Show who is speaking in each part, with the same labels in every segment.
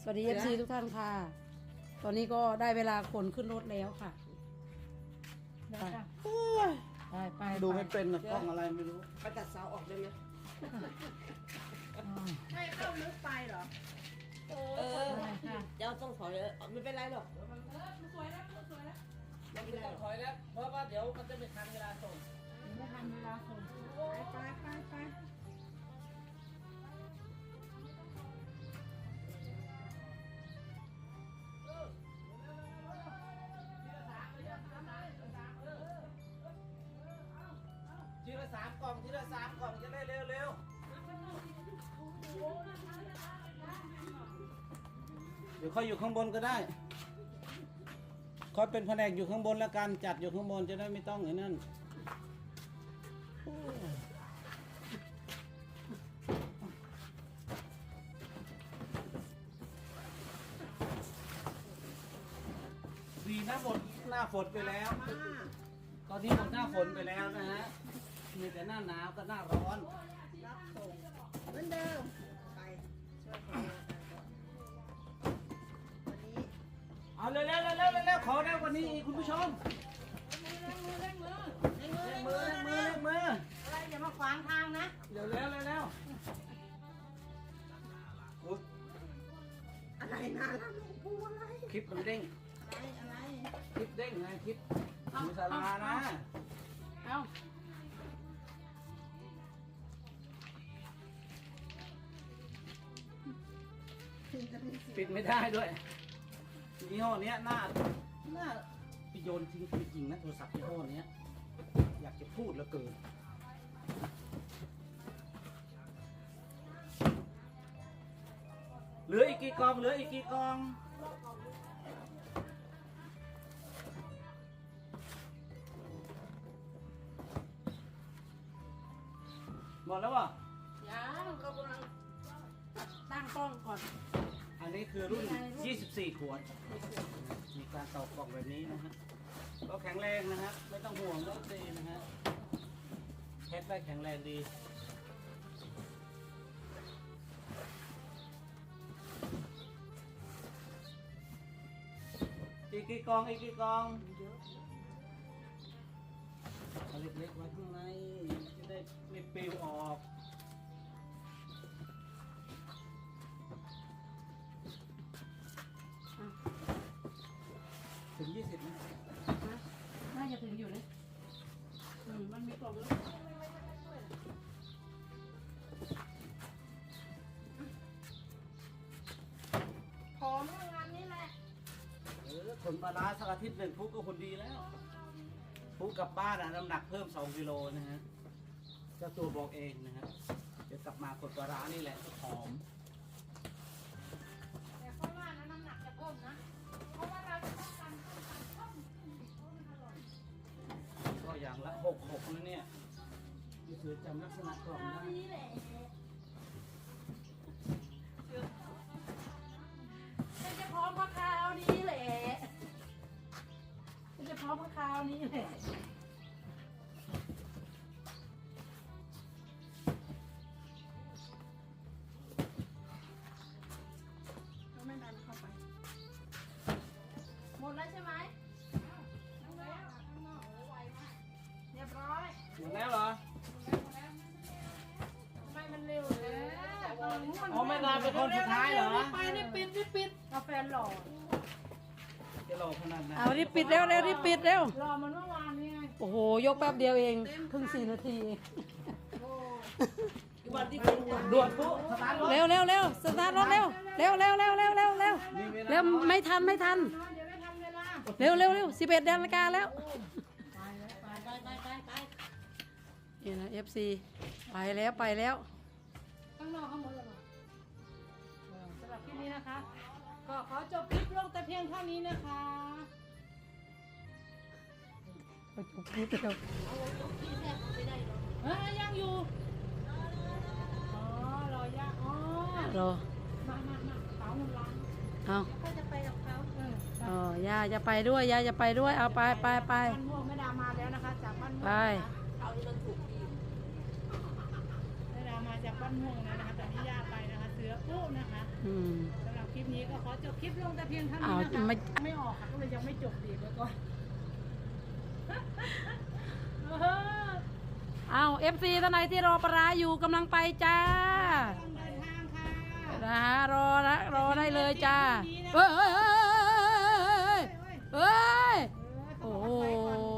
Speaker 1: สวัสดี FC ทุกท่านค่ะ ตอนนี้ก็ได้เวลาขนขึ้นรถแล้วค่ะ
Speaker 2: เดี๋ยวค่ะ
Speaker 1: ไปไป
Speaker 3: ดูไม่เป็นนะกล้องอะไรไม่รู้
Speaker 4: ไปตัดเสาออกได้ไหม
Speaker 2: ให้เข้าลึกไปเหรอ
Speaker 4: เออเดี๋ยวต้องถอยเลยไม่เป็นไรหรอก
Speaker 3: ไม่ต้องถอยแล้ว เพราะว่าเดี๋ยวมันจะไม่ทันเวลาส่ง
Speaker 2: ไม่ทันเวลาส่งไปไปไปไป
Speaker 3: ละสามกล่องทีละสามกล่องจะได้เร็วเร็วเดี๋ยวค่อยอยู่ข้างบนก็ได้ค่อยเป็นแผนกอยู่ข้างบนแล้วกันจัดอยู่ข้างบนจะได้ไม่ต้องไอ้นั่นดีนะหมดหน้าฝนไปแล้ว ตอนนี้หมดหน้าฝนไปแล้วนะฮะ มีแต่หน้าหนาวกับหน้าร้อน
Speaker 2: รับส่งเหมือนเดิม ไป ช่วยคนงานกันก่อนวันนี้
Speaker 3: เอาเร็วเร็วเร็วเร็วเร็วขอเร็วกว่านี้อีกคุณผู้ชม
Speaker 2: เร่งมือ
Speaker 3: เร่งมือเร่งมือเร่งมือ
Speaker 2: อะไรอย่ามาขวางทางนะ
Speaker 3: เร็วเร็วเร็วเร็วโอ้ย
Speaker 2: อะไรนะล่ะลวงปู่อะไร
Speaker 3: คลิปมันเด้ง
Speaker 2: อะไรอะไร
Speaker 3: คลิปเด้งไงคลิปมีสารานะ
Speaker 1: เอ้า
Speaker 2: ปิ
Speaker 3: ดไม่ได้ด้วยยี่ห้อเนี้ยหน้าหน้าไปโยนทิ้งจริงๆนะโทรศัพท์ยี่ห้อเนี้ยอยากจะพูดเหลือเกินเหลืออีกกี่กองเหลืออีกกี่กองหมดแล้ววะ
Speaker 1: ยังเรากำลังตั้งกล้องก่อน
Speaker 3: อันนี้คือรุ่น 24 ขวด มีการตอกกล่องแบบนี้นะฮะ ก็แข็งแรงนะฮะ ไม่ต้องห่วงรถดีนะฮะแพ็คได้แข็งแรงดี อีกกี่กองอีกกี่กองเอาเล็กๆไว้ข้างใน นปลาร้าสักอาทิตย์หนึ่งพุกก็คนดีแล้วพุกกลับบ้านอะน้ำหนักเพิ่ม2กิโลนะฮะเจ้าตัวบอกเองนะฮะเดี๋ยวกลับมาขนปลาร้านี่แหละหอม
Speaker 2: แต่เพราะว่านะน้ำหนักจะเพิ่มนะ เพราะว่าเราจะต้องการเพิ่มการเพิ่มเพราะมันอร่อย
Speaker 3: ก็อย่างละหกหกนะเนี่ยพี่เสือจำลักษณะกล่องได้
Speaker 2: นี่แหละ
Speaker 1: นี้แหละ
Speaker 2: เราไม่ดันเข้าไป หมดแล้วใช่ไหมหมดแล้วข้างนอกโอ้ไวมากเรียบร้อย
Speaker 3: หมดแล้วเหรอ
Speaker 2: ทำไมมันเร็วเลย
Speaker 3: อ๋อไม่นานเป็นคนสุดท้ายเหรอ
Speaker 1: ไปรีบปิดรีบปิด
Speaker 2: กาแฟหล่อ
Speaker 3: จะรอขนาดไหน
Speaker 1: เอารีบปิดเร็วเร็วรีบปิดเร็ว
Speaker 2: หล่อเหมันเมื่อวานนี่ไง
Speaker 1: โอ้โห ยกแป๊บเดียวเองเพิ่งสี่นาทีเอง
Speaker 2: โอ้
Speaker 4: วันที่เป็น
Speaker 3: ด่วนปุ๊สตาร์ทรถ
Speaker 1: เร็วเร็วเร็วสตาร์ทรถเร็วเร็วเร็วเร็วเร็วเร็วเร็ว
Speaker 3: มีเวลา
Speaker 1: เร็วไม่ทันไม่ทัน
Speaker 2: เดี๋ยวไม่ทันเวลา
Speaker 1: เร็วเร็วเร็วสิบเอ็ดนาฬิกาแล้ว
Speaker 2: ไปแล้วไปไปไปไปไป
Speaker 1: นี่นะ FC ไปแล้วไปแล้ว
Speaker 2: ข้างนอกข้างบนเลยเหรอเออสำหรับคลิปนี้นะคะ ก็ขอจบคลิปลงแต่เพียงเท่านี้นะคะ
Speaker 1: ไปจบคลิปเร็ว
Speaker 2: เฮ้ยยังอยู่ อ๋อ รอย่างอ๋อ
Speaker 1: รอ
Speaker 2: มามามาเป๋าเงินล้าน
Speaker 1: เอา
Speaker 2: ก็จะไปกับเขาเออ
Speaker 1: อ๋อย่าจะไปด้วยย่าจะไปด้วย เอาไปไปไป
Speaker 2: บ้านม่วงแม่ดามาแล้วนะคะ จากบ้านม่วง
Speaker 1: ไป
Speaker 2: นะคะ
Speaker 4: เอาที่มันถูกดี
Speaker 2: แม่ดามาจากบ้านม่วงแล้วนะคะตอนนี้ย่าไปนะคะ เสือปุ๊นะคะ
Speaker 1: อืม
Speaker 2: สำหรับคลิป นี้ก็ขอจบคลิปลงแต่เพียงเท่า
Speaker 1: อ้า
Speaker 2: นี้
Speaker 1: ว
Speaker 2: นะคะ
Speaker 1: ไม่
Speaker 2: ไม่ออกค่ะก็เลยยังไม่จบดีไว้ก่อนเออ
Speaker 1: เอาเอฟซีท่านไหนที่รอปลาร้าอยู่กำลังไปจ้า
Speaker 2: ต้องเดินทางค่ะ
Speaker 1: นะฮะรอนะรอได้เลยจ้าเฮ้ยเฮ้ยเฮ้ยเฮ้ย
Speaker 2: โอ้โห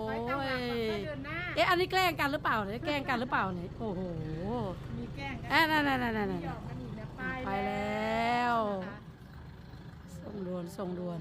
Speaker 2: ถอยตั้งหลักก่อนค่อยเดินหน้า
Speaker 1: เอ๊ะอันนี้แกล้งกันหรือเปล่าเนี่ยแกล้งกันหรือเปล่าเนี่ยโอ้โห
Speaker 2: มีแกล้งกั
Speaker 1: เอ๊ะนั่นนั่นนั่นนั่น
Speaker 2: หยอกกันอีกนะไป
Speaker 1: ไปแล้วส่ง ด่วนส่งด่วน
Speaker 2: น